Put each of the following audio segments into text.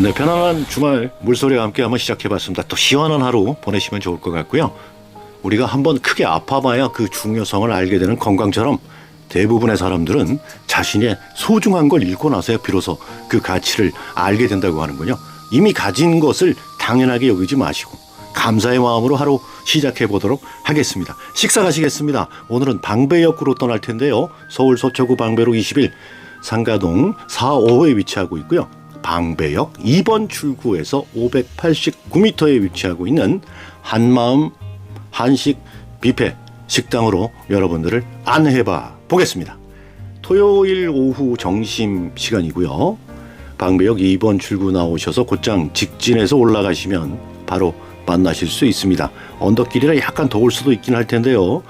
네, 편안한 주말 물소리와 함께 한번 시작해봤습니다. 또 시원한 하루 보내시면 좋을 것 같고요. 우리가 한번 크게 아파봐야 그 중요성을 알게 되는 건강처럼 대부분의 사람들은 자신의 소중한 걸 잃고 나서야 비로소 그 가치를 알게 된다고 하는군요. 이미 가진 것을 당연하게 여기지 마시고 감사의 마음으로 하루 시작해 보도록 하겠습니다. 식사 가시겠습니다. 오늘은 방배역으로 떠날 텐데요. 서울 서초구 방배로 21 상가동 4호에 위치하고 있고요. 방배역 2번 출구에서 589m에 위치하고 있는 한마음 한식 뷔페 식당으로 여러분들을 안내해봐 보겠습니다. 토요일 오후 점심 시간이고요. 방배역 2번 출구 나오셔서 곧장 직진해서 올라가시면 바로 만나실 수 있습니다. 언덕길이라 약간 더울 수도 있긴 할 텐데요.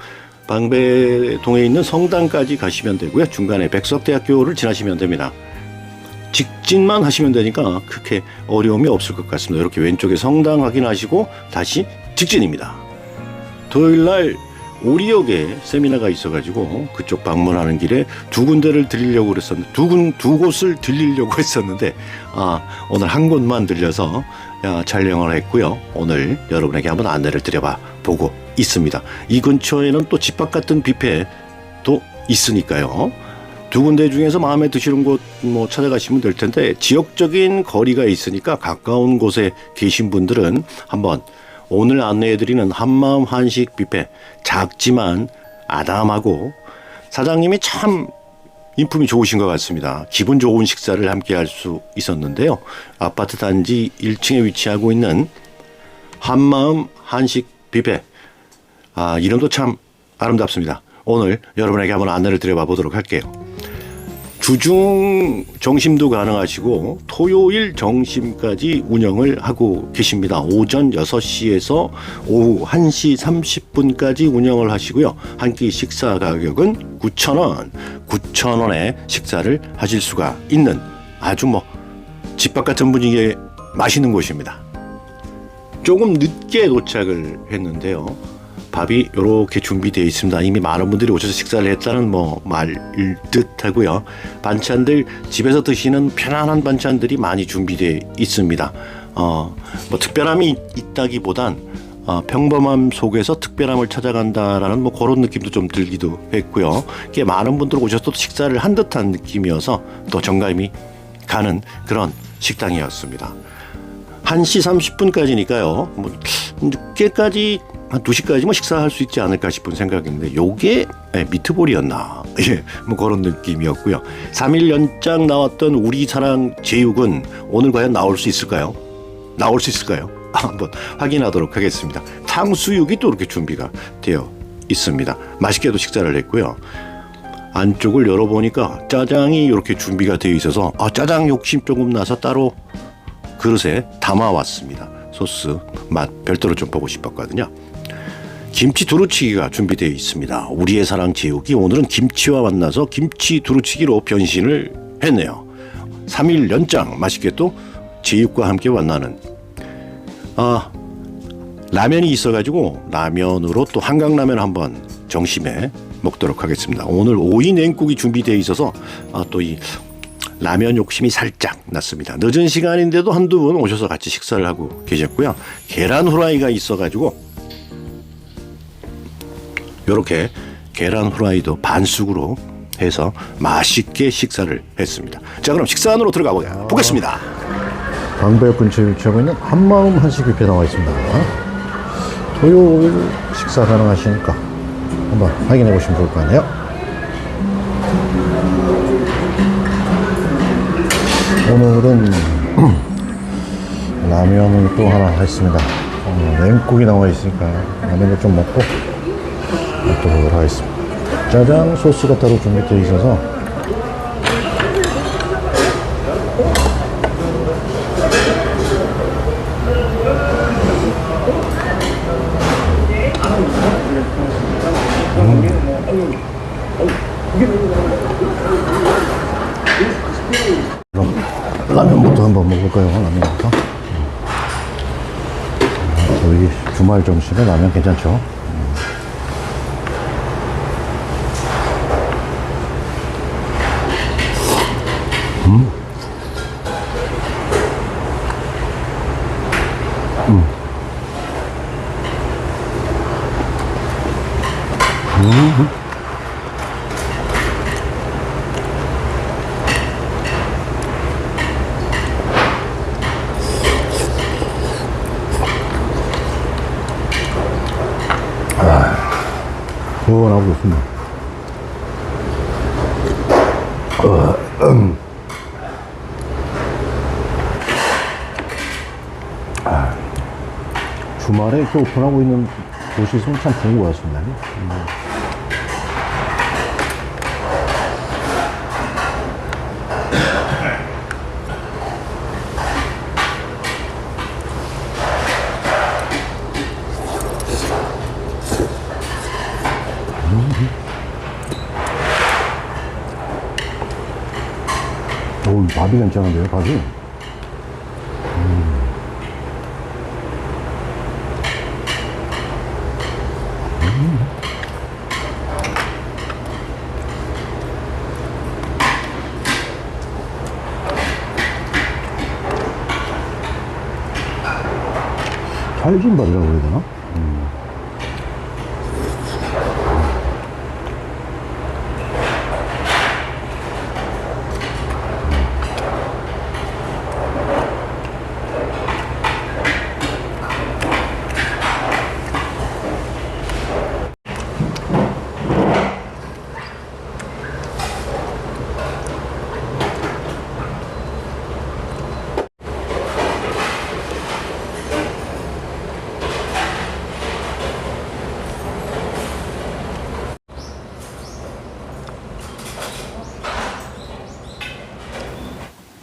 방배동에 있는 성당까지 가시면 되고요. 중간에 백석대학교를 지나시면 됩니다. 직진만 하시면 되니까 크게 어려움이 없을 것 같습니다. 이렇게 왼쪽에 성당 확인하시고 다시 직진입니다. 토요일 날 오리역에 세미나가 있어가지고 그쪽 방문하는 길에 두 군데를 들리려고 그랬었는데 두, 군, 두 곳을 들리려고 했었는데 아 오늘 한 곳만 들려서 야, 촬영을 했고요. 오늘 여러분에게 한번 안내를 드려봐 보고 있습니다. 이 근처에는 또 집밥 같은 뷔페도 있으니까요. 두 군데 중에서 마음에 드시는 곳 뭐 찾아가시면 될 텐데 지역적인 거리가 있으니까 가까운 곳에 계신 분들은 한번 오늘 안내해드리는 한마음 한식 뷔페 작지만 아담하고 사장님이 참 인품이 좋으신 것 같습니다. 기분 좋은 식사를 함께 할 수 있었는데요. 아파트 단지 1층에 위치하고 있는 한마음 한식 뷔페 아, 이름도 참 아름답습니다. 오늘 여러분에게 한번 안내를 드려봐 보도록 할게요. 주중 정심도 가능하시고 토요일 정심까지 운영을 하고 계십니다. 오전 6시에서 오후 1시 30분까지 운영을 하시고요. 한 끼 식사 가격은 9,000원, 9,000원에 식사를 하실 수가 있는 아주 뭐 집밥 같은 분위기의 맛있는 곳입니다. 조금 늦게 도착을 했는데요. 밥이 이렇게 준비되어 있습니다. 이미 많은 분들이 오셔서 식사를 했다는 뭐 말일 듯 하고요. 반찬들 집에서 드시는 편안한 반찬들이 많이 준비되어 있습니다. 어, 뭐 특별함이 있다기보단 어, 평범함 속에서 특별함을 찾아간다라는 뭐 그런 느낌도 좀 들기도 했고요. 꽤 많은 분들 오셔서 또 식사를 한 듯한 느낌이어서 또 정감이 가는 그런 식당이었습니다. 1시 30분까지니까요. 뭐 늦게까지 한 2시까지 뭐 식사할 수 있지 않을까 싶은 생각인데 요게 예, 미트볼이었나. 예, 뭐 그런 느낌이었고요. 3일 연장 나왔던 우리 사랑 제육은 오늘 과연 나올 수 있을까요? 나올 수 있을까요? 한번 확인하도록 하겠습니다. 탕수육이 또 이렇게 준비가 되어 있습니다. 맛있게도 식사를 했고요. 안쪽을 열어보니까 짜장이 이렇게 준비가 되어 있어서 아, 짜장 욕심 조금 나서 따로 그릇에 담아왔습니다. 소스 맛 별도로 좀 보고 싶었거든요. 김치 두루치기가 준비되어 있습니다. 우리의 사랑 제육이 오늘은 김치와 만나서 김치 두루치기로 변신을 했네요. 3일 연장 맛있게 또 제육과 함께 만나는 아 라면이 있어가지고 라면으로 또 한강라면 한번 정심에 먹도록 하겠습니다. 오늘 오이 냉국이 준비되어 있어서 아, 또이 라면 욕심이 살짝 났습니다. 늦은 시간인데도 한두 분 오셔서 같이 식사를 하고 계셨고요. 계란 후라이가 있어가지고 이렇게 계란 후라이도 반숙으로 해서 맛있게 식사를 했습니다. 자 그럼 식사 안으로 들어가 보- 보겠습니다. 방배역 근처에 위치하고 있는 한마음 한식 뷔페 나와 있습니다. 토요일 식사 가능하시니까 한번 확인해 보시면 좋을 것 같네요. 오늘은 라면을 또 하나 했습니다. 어, 냉국이 나와 있으니까 라면을 좀 먹고 또 보도록 하겠습니다. 짜장 소스가 따로 준비되어 있어서 그럼 라면부터 한번 먹을까요? 라면부터. 아, 저희 주말 점심에 라면 괜찮죠? 시원하고 있습니다. 아, 주말에 이렇게 오픈하고 있는 곳이 참 좋은 것 같습니다. 음. 오, 밥이 괜찮은데요, 밥이? 찰진 밥이라고 해야 되나?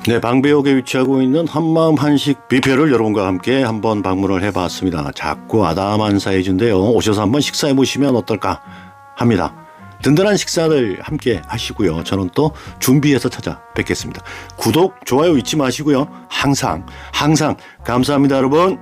네, 방배역에 위치하고 있는 한마음 한식 뷔페를 여러분과 함께 한번 방문을 해봤습니다. 작고 아담한 사이즈인데요. 오셔서 한번 식사해 보시면 어떨까 합니다. 든든한 식사를 함께 하시고요. 저는 또 준비해서 찾아뵙겠습니다. 구독, 좋아요 잊지 마시고요. 항상, 항상 감사합니다, 여러분.